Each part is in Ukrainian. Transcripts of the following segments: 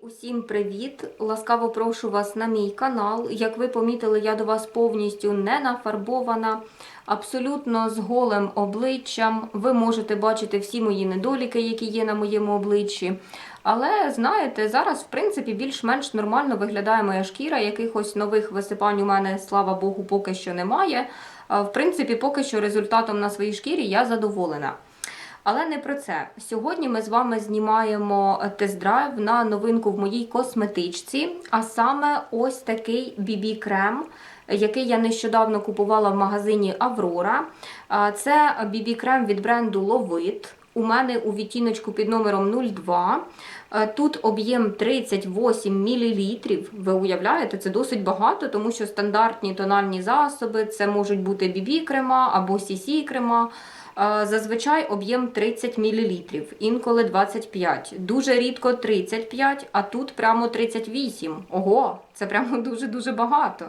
Усім привіт! Ласкаво прошу вас на мій канал. Як ви помітили, я до вас повністю не нафарбована, абсолютно з голим обличчям. Ви можете бачити всі мої недоліки, які є на моєму обличчі. Але знаєте, зараз, в принципі, більш-менш нормально виглядає моя шкіра. Якихось нових висипань у мене, слава Богу, поки що немає. В принципі, поки що результатом на своїй шкірі я задоволена. Але не про це. Сьогодні ми з вами знімаємо тест-драйв на новинку в моїй косметичці, а саме ось такий BB-крем, який я нещодавно купувала в магазині Аврора. Це BB-крем від бренду Lovit. У мене у відтіночку під номером 02. Е, Тут об'єм 38 мл. Ви уявляєте, це досить багато, тому що стандартні тональні засоби це можуть бути BB-крема або CC-крема. Е, Зазвичай об'єм 30 мл, інколи 25. Дуже рідко 35, а тут прямо 38. Ого, це прямо дуже-дуже багато.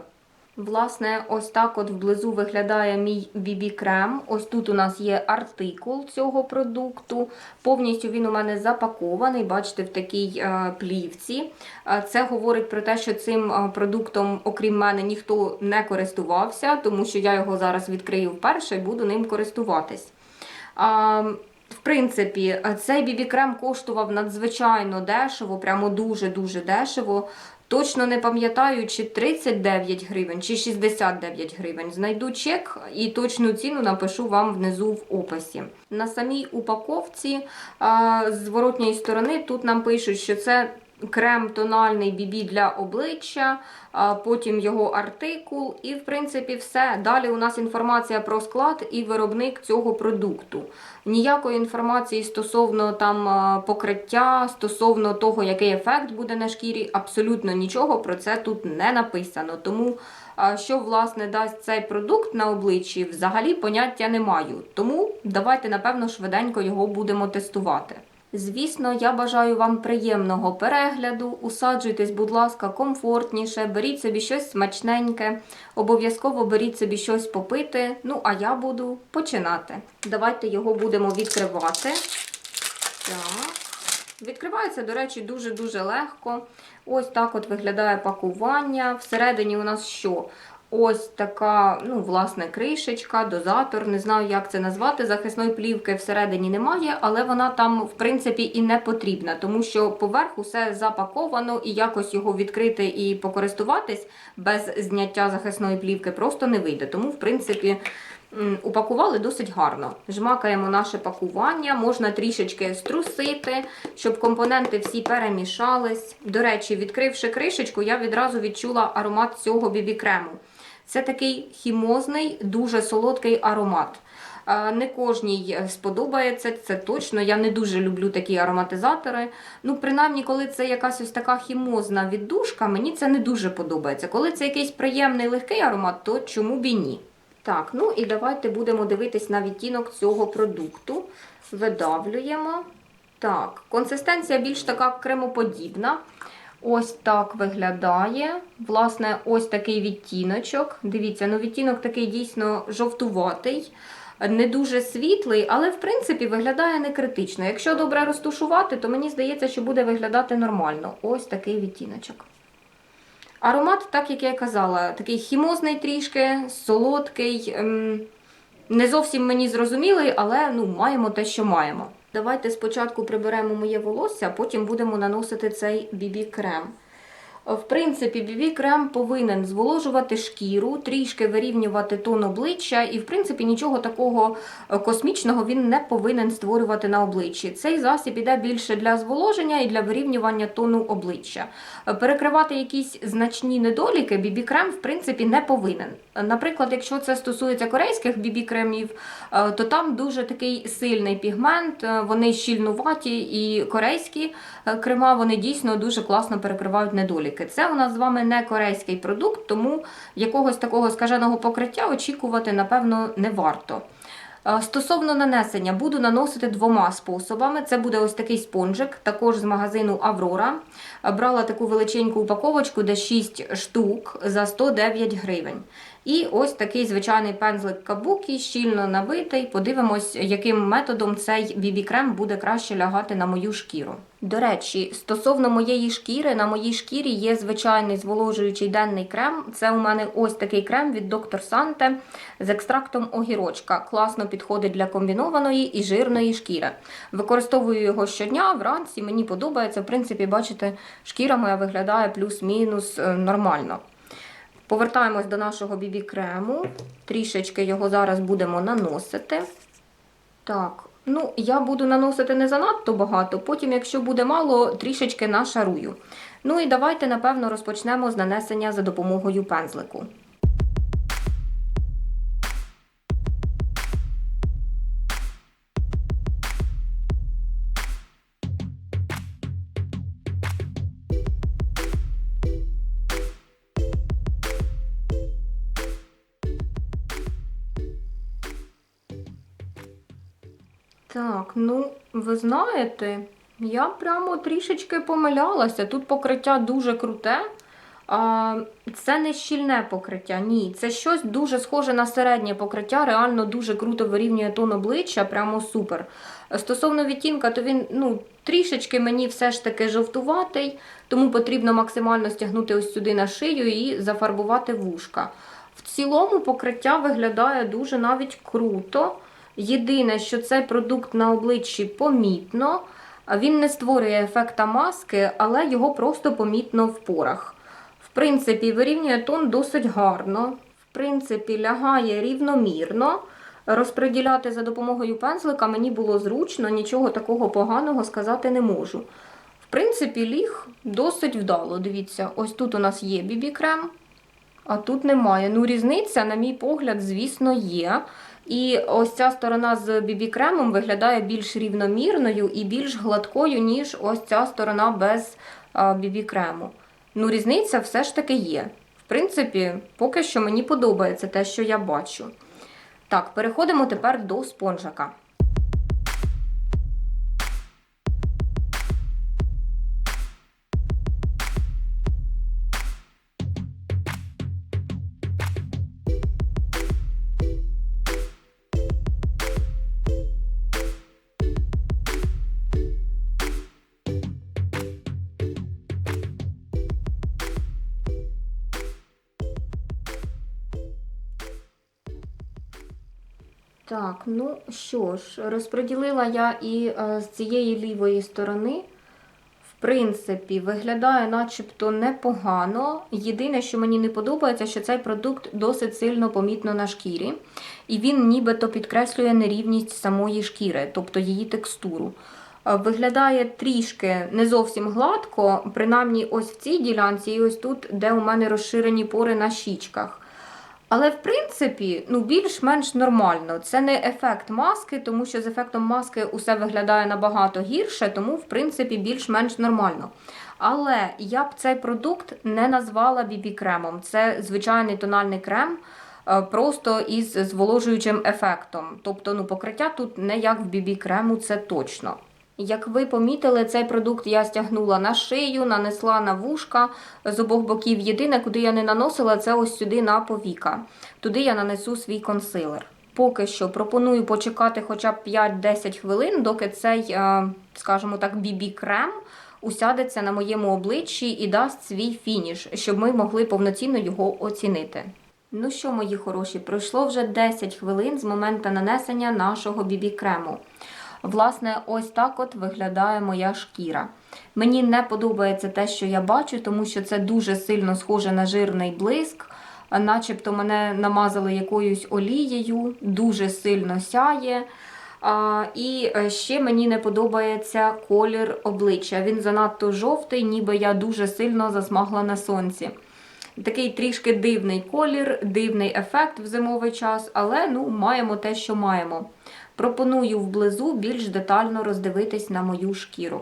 Власне, ось так от вблизу виглядає мій BB-крем. Ось тут у нас є артикул цього продукту. Повністю він у мене запакований, бачите, в такій е, плівці. Е, Це говорить про те, що цим е, продуктом, окрім мене, ніхто не користувався, тому що я його зараз відкрию вперше і буду ним користуватись. В принципі, цей бібі-крем коштував надзвичайно дешево, прямо дуже-дуже дешево. Точно не пам'ятаю, чи 39 гривень, чи 69 гривень. Знайду чек і точну ціну напишу вам внизу в описі. На самій упаковці з зворотньої сторони тут нам пишуть, що це крем тональний бібі для обличчя, потім його артикул, і в принципі все. Далі у нас інформація про склад і виробник цього продукту. Ніякої інформації стосовно там покриття, стосовно того, який ефект буде на шкірі, абсолютно нічого про це тут не написано. Тому що власне дасть цей продукт на обличчі, взагалі поняття не маю. Тому давайте, напевно, швиденько його будемо тестувати. Звісно, я бажаю вам приємного перегляду. Усаджуйтесь, будь ласка, комфортніше, беріть собі щось смачненьке, обов'язково беріть собі щось попити. Ну, а я буду починати. Давайте його будемо відкривати. Так. Відкривається, до речі, дуже-дуже легко. Ось так от виглядає пакування. Всередині у нас що? Ось така, ну, власне, кришечка, дозатор, не знаю, як це назвати. Захисної плівки всередині немає, але вона там, в принципі, і не потрібна, тому що поверх усе запаковано і якось його відкрити і покористуватись без зняття захисної плівки просто не вийде. Тому, в принципі, упакували досить гарно. Жмакаємо наше пакування, можна трішечки струсити, щоб компоненти всі перемішались. До речі, відкривши кришечку, я відразу відчула аромат цього бібі-крему. Це такий хімозний, дуже солодкий аромат. Е, Не кожній сподобається, це точно. Я не дуже люблю такі ароматизатори. Ну, принаймні, коли це якась ось така хімозна віддушка, мені це не дуже подобається. Коли це якийсь приємний легкий аромат, то чому б і ні? Так, ну і давайте будемо дивитись на відтінок цього продукту. Видавлюємо. Так, консистенція більш така кремоподібна. Ось так виглядає. Власне, ось такий відтіночок. Дивіться, ну відтінок такий дійсно жовтуватий, не дуже світлий, але в принципі виглядає не критично. Якщо добре розтушувати, то мені здається, що буде виглядати нормально. Ось такий відтіночок. Аромат, так як я й казала, такий хімозний трішки, солодкий. ем, Не зовсім мені зрозумілий, але ну, маємо те, що маємо. Давайте спочатку приберемо моє волосся, а потім будемо наносити цей бібі-крем. В принципі, бібі-крем повинен зволожувати шкіру, трішки вирівнювати тон обличчя, і, в принципі, нічого такого е, космічного він не повинен створювати на обличчі. Цей засіб іде більше для зволоження і для вирівнювання тону обличчя. Е, Перекривати якісь значні недоліки бібі-крем, в принципі, не повинен. Наприклад, якщо це стосується корейських бібі-кремів, е, то там дуже такий сильний пігмент, е, вони щільнуваті і корейські е, крема вони дійсно дуже класно перекривають недоліки. Це у нас з вами не корейський продукт, тому якогось такого скаженого покриття очікувати, напевно, не варто. Е, Стосовно нанесення, буду наносити двома способами. Це буде ось такий спонжик, також з магазину Аврора. Е, Брала таку величеньку упаковочку, де 6 штук за 109 гривень. І ось такий звичайний пензлик кабукі, щільно набитий. Подивимось, яким методом цей бібі-крем буде краще лягати на мою шкіру. До речі, стосовно моєї шкіри, на моїй шкірі є звичайний зволожуючий денний крем. Це у мене ось такий крем від Dr. Sante з екстрактом огірочка. Класно підходить для комбінованої і жирної шкіри. Використовую його щодня, вранці. Мені подобається. В принципі, бачите, шкіра моя виглядає плюс-мінус е, нормально. Повертаємось до нашого бібі крему. Трішечки його зараз будемо наносити. Так, ну я буду наносити не занадто багато, потім, якщо буде мало, трішечки нашарую. Ну і давайте, напевно, розпочнемо з нанесення за допомогою пензлику. Так, ну, ви знаєте, я прямо трішечки помилялася. Тут покриття дуже круте. Це не щільне покриття, ні. Це щось дуже схоже на середнє покриття, реально дуже круто вирівнює тон обличчя, прямо супер. Стосовно відтінка, то він ну, трішечки мені все ж таки жовтуватий, тому потрібно максимально стягнути ось сюди на шию і зафарбувати вушка. В цілому покриття виглядає дуже навіть круто. Єдине, що цей продукт на обличчі помітно. Він не створює ефекта маски, але його просто помітно в порах. В принципі, вирівнює тон досить гарно. В принципі, лягає рівномірно. Розподіляти за допомогою пензлика мені було зручно, нічого такого поганого сказати не можу. В принципі, ліг досить вдало. Дивіться, ось тут у нас є бібі-крем, а тут немає. Ну, різниця, на мій погляд, звісно, є. І ось ця сторона з бібі-кремом виглядає більш рівномірною і більш гладкою, ніж ось ця сторона без бібі-крему. Ну, різниця все ж таки є. В принципі, поки що мені подобається те, що я бачу. Так, переходимо тепер до спонжика. Так, ну що ж, розподілила я і е, з цієї лівої сторони. В принципі, виглядає начебто непогано. Єдине, що мені не подобається, що цей продукт досить сильно помітно на шкірі. І він нібито підкреслює нерівність самої шкіри, тобто її текстуру. Е, Виглядає трішки не зовсім гладко, принаймні ось в цій ділянці, і ось тут, де у мене розширені пори на щічках. Але, в принципі, ну, більш-менш нормально. Це не ефект маски, тому що з ефектом маски усе виглядає набагато гірше, тому, в принципі, більш-менш нормально. Але я б цей продукт не назвала бібі-кремом. Це звичайний тональний крем, е, просто із зволожуючим ефектом. Тобто, ну, покриття тут не як в бібі-крему, це точно. Як ви помітили, цей продукт я стягнула на шию, нанесла на вушка з обох боків. Єдине, куди я не наносила, це ось сюди на повіка. Туди я нанесу свій консилер. Поки що пропоную почекати хоча б 5-10 хвилин, доки цей, е, скажімо так, бібі-крем усядеться на моєму обличчі і дасть свій фініш, щоб ми могли повноцінно його оцінити. Ну що, мої хороші, пройшло вже 10 хвилин з моменту нанесення нашого бібі-крему. Власне, ось так от виглядає моя шкіра. Мені не подобається те, що я бачу, тому що це дуже сильно схоже на жирний блиск, начебто мене намазали якоюсь олією, дуже сильно сяє. А, І ще мені не подобається колір обличчя. Він занадто жовтий, ніби я дуже сильно засмагла на сонці. Такий трішки дивний колір, дивний ефект в зимовий час, але ну, маємо те, що маємо. Пропоную вблизу більш детально роздивитись на мою шкіру.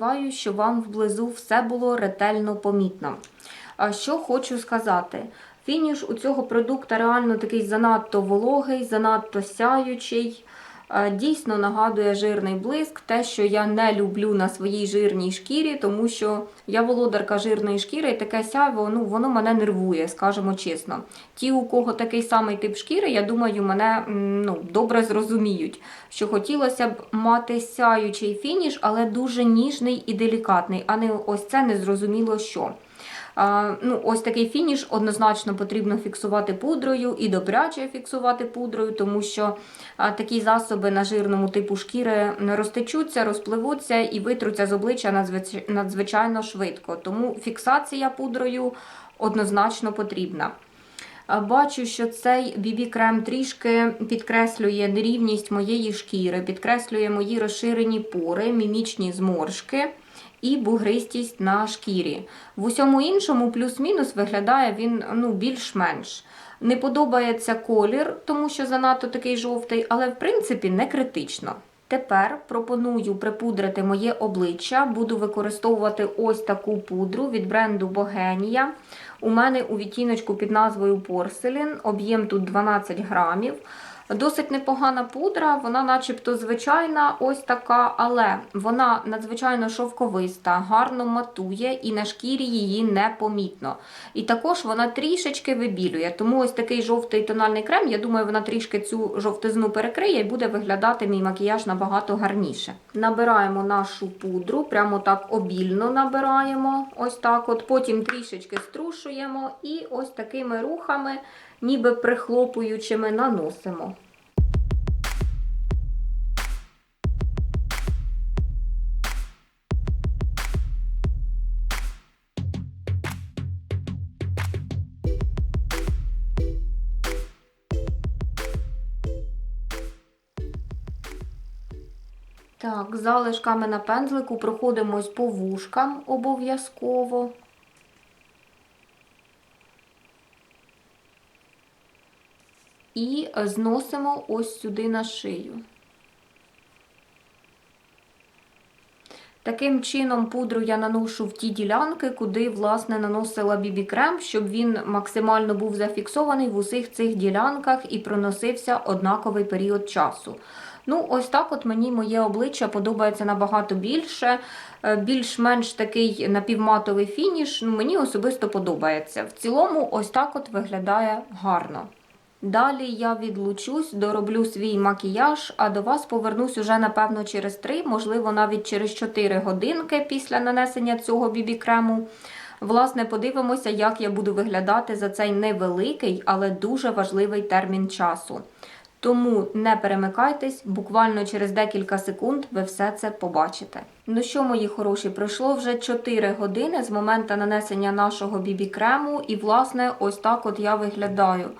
Сподіваюся, що вам вблизу все було ретельно помітно. А що хочу сказати? Фініш у цього продукту реально такий занадто вологий, занадто сяючий. Е, Дійсно нагадує жирний блиск, те, що я не люблю на своїй жирній шкірі, тому що я володарка жирної шкіри, і таке сяйво, ну воно мене нервує, скажімо чесно. Ті, у кого такий самий тип шкіри, я думаю, мене ну, добре зрозуміють, що хотілося б мати сяючий фініш, але дуже ніжний і делікатний, а не ось це незрозуміло що. Ну, ось такий фініш однозначно потрібно фіксувати пудрою і добряче фіксувати пудрою, тому що такі засоби на жирному типу шкіри розтечуться, розпливуться і витруться з обличчя надзвич- надзвичайно швидко. Тому фіксація пудрою однозначно потрібна. Бачу, що цей BB-крем трішки підкреслює нерівність моєї шкіри, підкреслює мої розширені пори, мімічні зморшки і бугристість на шкірі. В усьому іншому плюс-мінус виглядає він ну, більш-менш. Не подобається колір, тому що занадто такий жовтий, але в принципі не критично. Тепер пропоную припудрити моє обличчя. Буду використовувати ось таку пудру від бренду Bogenia. У мене у відтіночку під назвою Porcelain, об'єм тут 12 грамів. Досить непогана пудра, вона начебто звичайна, ось така, але вона надзвичайно шовковиста, гарно матує і на шкірі її не помітно. І також вона трішечки вибілює. Тому ось такий жовтий тональний крем, я думаю, вона трішки цю жовтизну перекриє і буде виглядати мій макіяж набагато гарніше. Набираємо нашу пудру, прямо так обільно набираємо, ось так от. Потім трішечки струшуємо і ось такими рухами ніби прихлопуючими наносимо. Так, залишками на пензлику проходимось по вушкам обов'язково. І зносимо ось сюди на шию. Таким чином, пудру я наношу в ті ділянки, куди, власне, наносила бібі-крем, щоб він максимально був зафіксований в усіх цих ділянках і проносився однаковий період часу. Ну, ось так от мені моє обличчя подобається набагато більше. Е, Більш-менш такий напівматовий фініш, ну, мені особисто подобається. В цілому, ось так от виглядає гарно. Далі я відлучусь, дороблю свій макіяж, а до вас повернусь уже, напевно, через 3, можливо, навіть через 4 годинки після нанесення цього бібі-крему. Власне, подивимося, як я буду виглядати за цей невеликий, але дуже важливий термін часу. Тому не перемикайтесь, буквально через декілька секунд ви все це побачите. Ну що, мої хороші, пройшло вже 4 години з моменту нанесення нашого бібі-крему, і, власне, ось так от я виглядаю.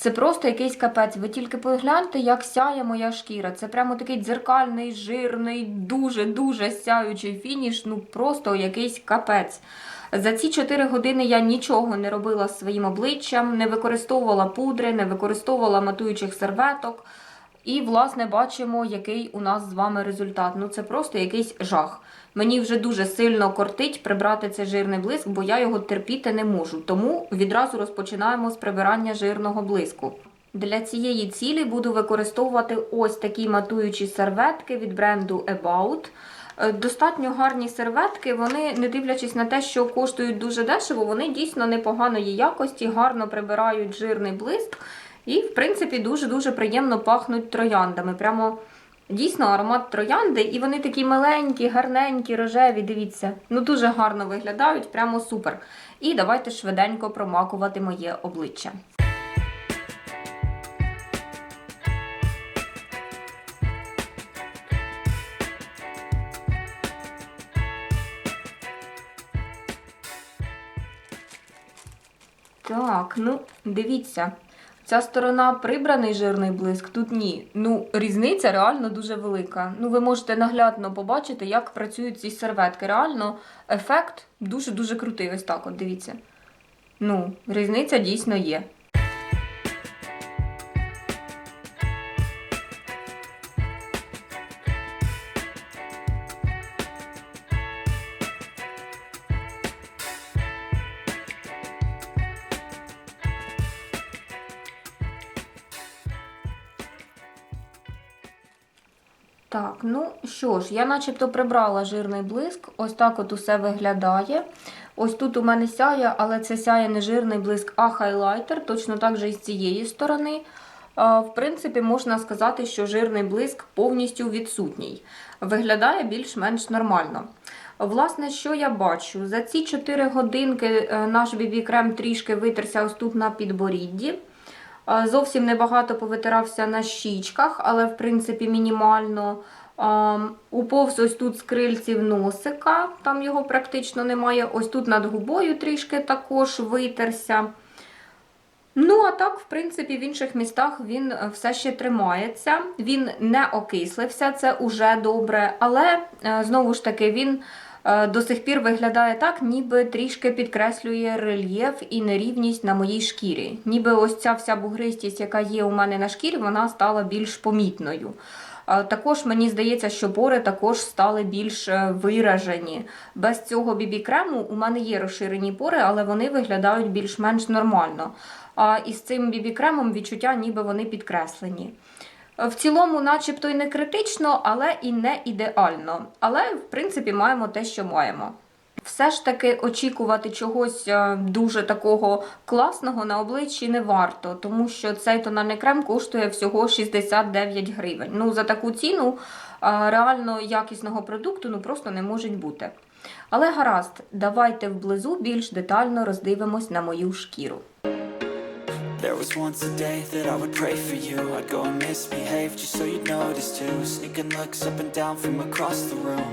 Це просто якийсь капець. Ви тільки погляньте, як сяє моя шкіра. Це прямо такий дзеркальний, жирний, дуже-дуже сяючий фініш. Ну просто якийсь капець. За ці 4 години я нічого не робила своїм обличчям, не використовувала пудри, не використовувала матуючих серветок. І, власне, бачимо, який у нас з вами результат. Ну, це просто якийсь жах. Мені вже дуже сильно кортить прибрати цей жирний блиск, бо я його терпіти не можу. Тому відразу розпочинаємо з прибирання жирного блиску. Для цієї цілі буду використовувати ось такі матуючі серветки від бренду About. Е, Достатньо гарні серветки, вони, не дивлячись на те, що коштують дуже дешево, вони дійсно непоганої якості, гарно прибирають жирний блиск. І, в принципі, дуже-дуже приємно пахнуть трояндами. Прямо дійсно аромат троянди. І вони такі маленькі, гарненькі, рожеві. Дивіться, ну дуже гарно виглядають, прямо супер. І давайте швиденько промакувати моє обличчя. Так, ну, дивіться. Ця сторона прибраний жирний блиск, тут ні. Ну, різниця реально дуже велика. Ну, ви можете наглядно побачити, як працюють ці серветки. Реально, ефект дуже-дуже крутий. Ось так, от дивіться. Ну, різниця дійсно є. Що ж, я начебто прибрала жирний блиск. Ось так от усе виглядає. Ось тут у мене сяє, але це сяє не жирний блиск, а хайлайтер. Точно так же і з цієї сторони. В принципі, можна сказати, що жирний блиск повністю відсутній. Виглядає більш-менш нормально. Власне, що я бачу? За ці 4 годинки е, наш бібі-крем трішки витерся ось тут на підборідді. Зовсім небагато повитирався на щічках, але в принципі мінімально. А, Уповз ось тут з крильців носика, там його практично немає. Ось тут над губою трішки також витерся. Ну, а так, в принципі, в інших містах він е, все ще тримається. Він не окислився, це уже добре. Але е, знову ж таки, він е, до сих пір виглядає так, ніби трішки підкреслює рельєф і нерівність на моїй шкірі. Ніби ось ця вся бугристість, яка є у мене на шкірі, вона стала більш помітною. Також мені здається, що пори також стали більш е, виражені. Без цього бібі-крему у мене є розширені пори, але вони виглядають більш-менш нормально. А із цим бібі-кремом відчуття, ніби вони підкреслені. В цілому, начебто, і не критично, але і не ідеально. Але, в принципі, маємо те, що маємо. Все ж таки очікувати чогось е, дуже такого класного на обличчі не варто, тому що цей тональний крем коштує всього 69 гривень. Ну, за таку ціну е, реально якісного продукту ну, просто не може бути. Але гаразд, давайте вблизу більш детально роздивимось на мою шкіру. There was once a day that I would pray for you I'd go and misbehave just so you'd notice too Sneaking looks up and down from across the room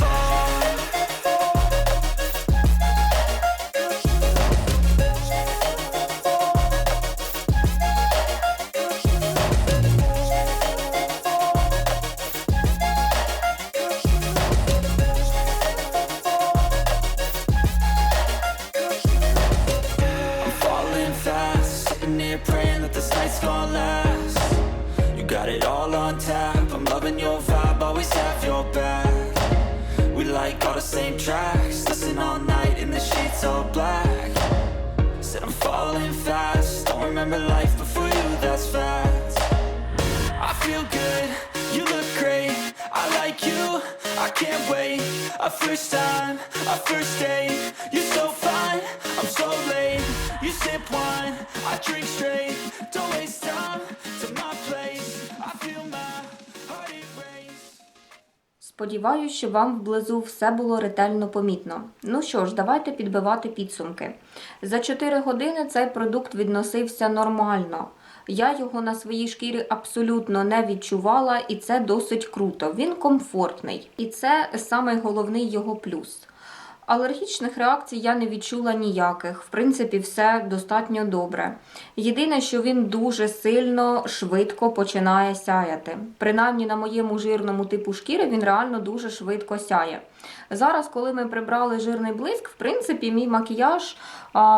life before you, that's fact. I feel good, you look great, I like you, I can't wait. A first time, a first date, you're so fine, I'm so late. You sip wine, I drink straight, don't waste time to my place. Сподіваюсь, що вам вблизу все було ретельно помітно. Ну що ж, давайте підбивати підсумки. За 4 години цей продукт відносився нормально. Я його на своїй шкірі абсолютно не відчувала, і це досить круто. Він комфортний, і це самий головний його плюс. Алергічних реакцій я не відчула ніяких. В принципі, все достатньо добре. Єдине, що він дуже сильно швидко починає сяяти. Принаймні на моєму жирному типу шкіри він реально дуже швидко сяє. Зараз, коли ми прибрали жирний блиск, в принципі, мій макіяж,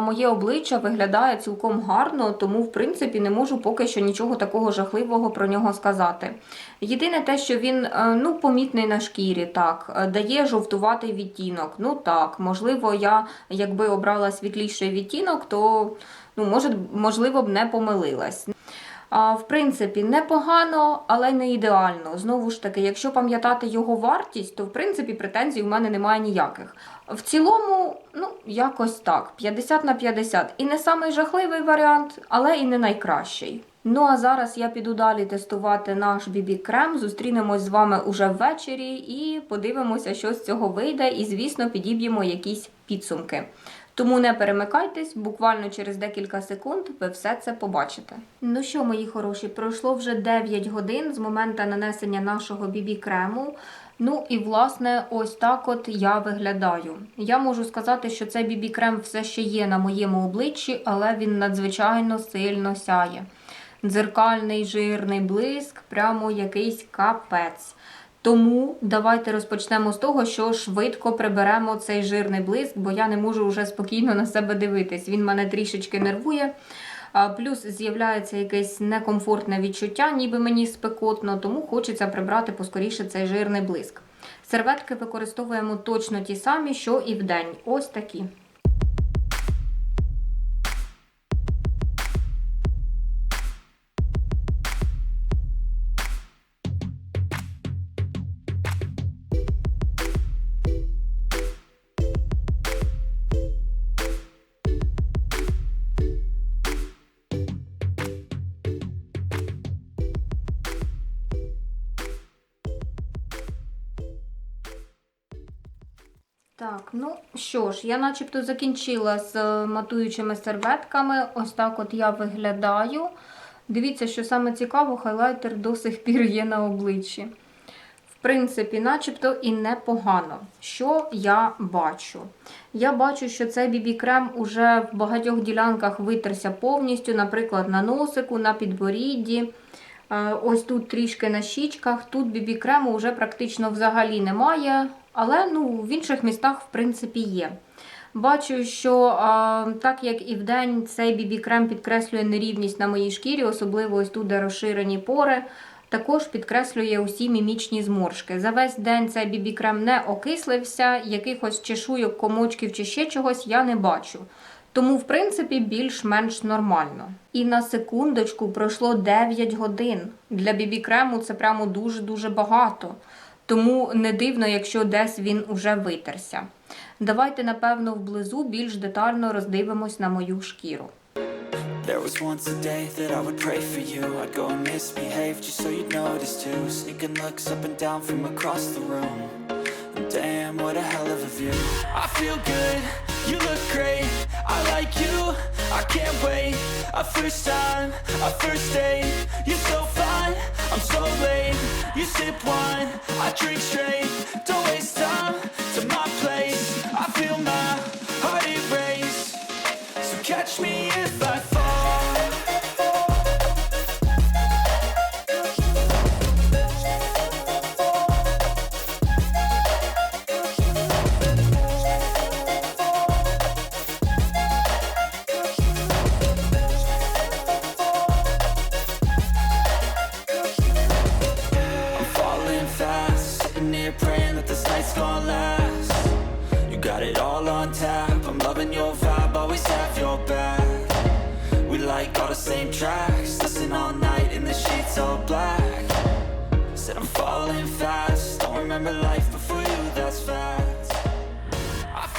моє обличчя виглядає цілком гарно, тому, в принципі, не можу поки що нічого такого жахливого про нього сказати. Єдине те, що він е, ну, помітний на шкірі, так, е, дає жовтуватий відтінок. Ну так, можливо, я якби обрала світліший відтінок, то ну, може, можливо б не помилилась. А, в принципі, непогано, але не ідеально. Знову ж таки, якщо пам'ятати його вартість, то в принципі претензій у мене немає ніяких. В цілому, ну, якось так, 50 на 50. І не самий жахливий варіант, але і не найкращий. Ну а зараз я піду далі тестувати наш бібі-крем. Зустрінемось з вами уже ввечері і подивимося, що з цього вийде. І, звісно, підіб'ємо якісь підсумки. Тому не перемикайтесь, буквально через декілька секунд ви все це побачите. Ну що, мої хороші, пройшло вже 9 годин з моменту нанесення нашого бібі-крему. Ну і власне, ось так от я виглядаю. Я можу сказати, що цей бібі-крем все ще є на моєму обличчі, але він надзвичайно сильно сяє. Дзеркальний жирний блиск, прямо якийсь капець. Тому давайте розпочнемо з того, що швидко приберемо цей жирний блиск, бо я не можу вже спокійно на себе дивитись. Він мене трішечки нервує. Плюс з'являється якесь некомфортне відчуття, ніби мені спекотно, тому хочеться прибрати поскоріше цей жирний блиск. Серветки використовуємо точно ті самі, що і вдень. Ось такі. Так, ну що ж, я начебто закінчила з е, матуючими серветками. Ось так от я виглядаю. Дивіться, що саме цікаво, хайлайтер до сих пір є на обличчі. В принципі, начебто і непогано. Що я бачу? Я бачу, що цей бібі-крем уже в багатьох ділянках витерся повністю, наприклад, на носику, на підборідді. Е, Ось тут трішки на щічках. Тут бібі-крему вже практично взагалі немає, але ну, в інших містах, в принципі, є. Бачу, що а, так як і вдень цей бібі-крем підкреслює нерівність на моїй шкірі, особливо ось тут, де розширені пори. Також підкреслює усі мімічні зморшки. За весь день цей бібі-крем не окислився, якихось чешуйок, комочків чи ще чогось я не бачу. Тому, в принципі, більш-менш нормально. І на секундочку пройшло 9 годин. Для бібі-крему це прямо дуже-дуже багато. Тому не дивно, якщо десь він уже витерся. Давайте, напевно, вблизу більш детально роздивимось на мою шкіру. There was once a day that I would pray for you I'd go and misbehave just so you'd notice too Sneaking looks up and down from across the room Damn, what a hell of a view I feel good, you look great I like you, I can't wait A first time, a first date You sip wine, I drink straight. Don't waste time to my place. I feel my heart erase. So catch me if I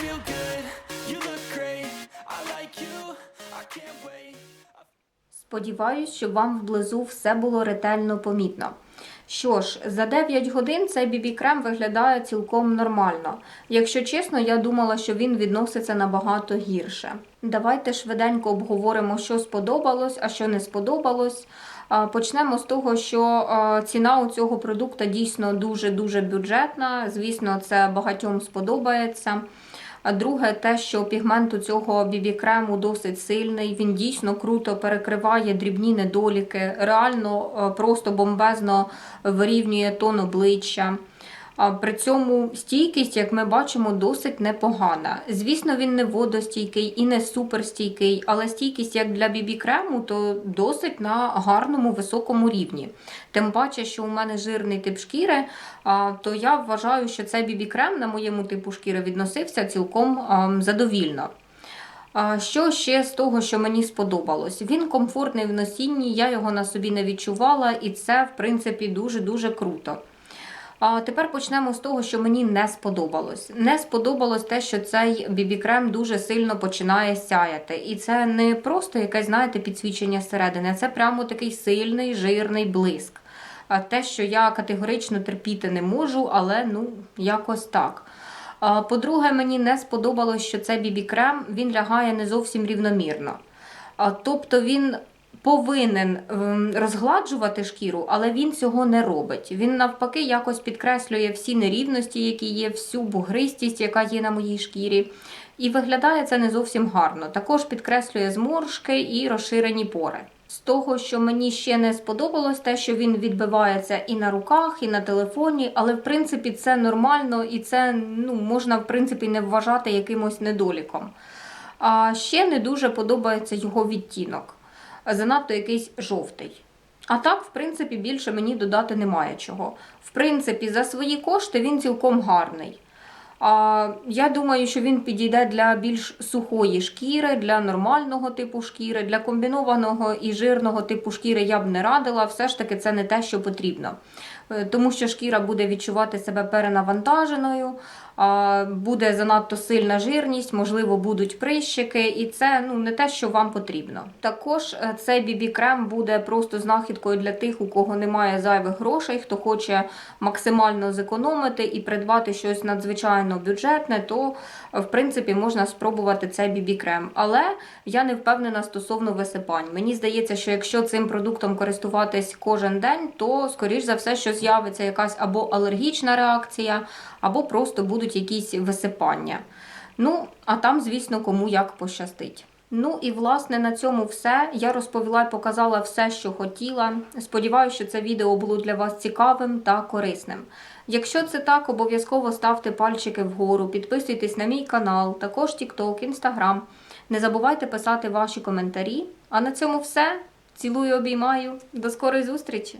feel good, you look great, I like you, I can't wait. Сподіваюсь, що вам вблизу все було ретельно помітно. Що ж, за 9 годин цей бібі-крем виглядає цілком нормально. Якщо чесно, я думала, що він відноситься набагато гірше. Давайте швиденько обговоримо, що сподобалось, а що не сподобалось. Почнемо з того, що ціна у цього продукту дійсно дуже-дуже бюджетна. Звісно, це багатьом сподобається. А друге, те, що пігмент у цього бібі-крему досить сильний, він дійсно круто перекриває дрібні недоліки, реально е, просто бомбезно вирівнює тон обличчя. При цьому стійкість, як ми бачимо, досить непогана. Звісно, він не водостійкий і не суперстійкий, але стійкість як для бібі-крему, то досить на гарному високому рівні. Тим паче, що у мене жирний тип шкіри, то я вважаю, що цей бібі-крем на моєму типу шкіри відносився цілком задовільно. Що ще з того, що мені сподобалось? Він комфортний в носінні, я його на собі не відчувала, і це, в принципі, дуже-дуже круто. А тепер почнемо з того, що мені не сподобалось. Не сподобалось те, що цей бібі-крем дуже сильно починає сяяти. І це не просто якесь, знаєте, підсвічення зсередини, це прямо такий сильний жирний блиск. А те, що я категорично терпіти не можу, але ну, якось так. По-друге, мені не сподобалось, що цей бібі-крем він лягає не зовсім рівномірно. Тобто він повинен ем, розгладжувати шкіру, але він цього не робить. Він навпаки якось підкреслює всі нерівності, які є, всю бугристість, яка є на моїй шкірі. І виглядає це не зовсім гарно. Також підкреслює зморшки і розширені пори. З того, що мені ще не сподобалось, те, що він відбивається і на руках, і на телефоні, але в принципі це нормально і це ну, можна в принципі не вважати якимось недоліком. А ще не дуже подобається його відтінок. Занадто якийсь жовтий. А так, в принципі, більше мені додати немає чого. В принципі, за свої кошти він цілком гарний. А, я думаю, що він підійде для більш сухої шкіри, для нормального типу шкіри, для комбінованого і жирного типу шкіри я б не радила. Все ж таки, це не те, що потрібно. Е, Тому що шкіра буде відчувати себе перенавантаженою, буде занадто сильна жирність, можливо, будуть прищики, і це ну, не те, що вам потрібно. Також е, цей бібі-крем буде просто знахідкою для тих, у кого немає зайвих грошей, хто хоче максимально зекономити і придбати щось надзвичайно бюджетне, то е, в принципі можна спробувати цей бібі-крем. Але я не впевнена стосовно висипань. Мені здається, що якщо цим продуктом користуватись кожен день, то скоріш за все, що з'явиться якась або алергічна реакція, або просто будуть якісь висипання. Ну, а там, звісно, кому як пощастить. Ну і власне на цьому все. Я розповіла і показала все, що хотіла. Сподіваюся, що це відео було для вас цікавим та корисним. Якщо це так, обов'язково ставте пальчики вгору, підписуйтесь на мій канал, також TikTok, Instagram. Не забувайте писати ваші коментарі. А на цьому все. Цілую, обіймаю. До скорої зустрічі!